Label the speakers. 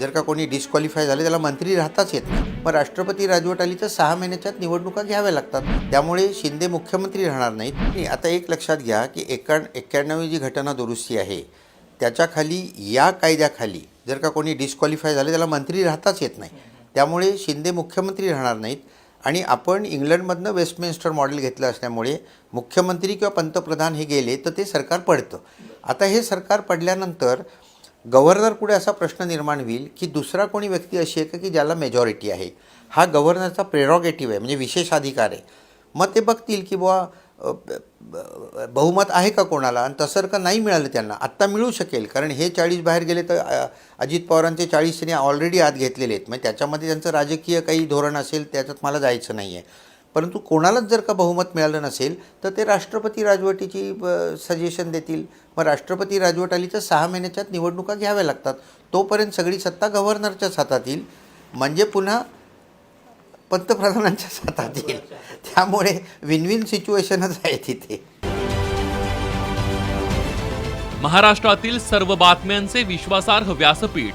Speaker 1: जर का कोणी डिस्क्वालिफाय झाले त्याला मंत्री राहताच येत नाही. मग राष्ट्रपती राजवट आली तर सहा महिन्याच्यात निवडणुका घ्याव्या लागतात. त्यामुळे शिंदे मुख्यमंत्री राहणार नाहीत. आता एक लक्षात घ्या की एका एक्क्याण्णवी जी घटना दुरुस्ती आहे त्याच्याखाली या कायद्याखाली जर का कोणी डिस्क्वालिफाय झाले त्याला मंत्री राहताच येत नाही. त्यामुळे शिंदे मुख्यमंत्री राहणार नाहीत. आणि आपण इंग्लंडमधनं वेस्टमिन्स्टर मॉडेल घेतलं असल्यामुळे मुख्यमंत्री किंवा पंतप्रधान हे गेले तर ते सरकार पडतं. आता हे सरकार पडल्यानंतर गव्हर्नर पुढे असा प्रश्न निर्माण होईल की दुसरा कोणी व्यक्ती अशी आहे का की ज्याला मेजॉरिटी आहे? हा गव्हर्नरचा प्रेरॉगेटिव्ह आहे म्हणजे विशेष अधिकार आहे. मग ते बघतील की बुवा बहुमत आहे का कोणाला? आणि तसं का नाही मिळालं त्यांना. आत्ता मिळू शकेल कारण हे चाळीस बाहेर गेले तर अजित पवारांचे चाळीस त्यांनी ऑलरेडी आत घेतलेले आहेत. म्हणजे त्याच्यामध्ये त्यांचं राजकीय काही धोरण असेल त्याच्यात मला जायचं नाही आहे परंतु कोणालाच जर का बहुमत मिळालं नसेल तर ते राष्ट्रपती राजवटीची सजेशन देतील. मग राष्ट्रपती राजवट आली तर सहा महिन्याच्यात निवडणुका घ्याव्या लागतात. तोपर्यंत सगळी सत्ता गव्हर्नरच्याच हातात येईल म्हणजे पुन्हा पंतप्रधानांच्याच हातात येईल त्यामुळे विन विन सिच्युएशनच आहे तिथे.
Speaker 2: महाराष्ट्रातील सर्व बातम्यांचे विश्वासार्ह व्यासपीठ.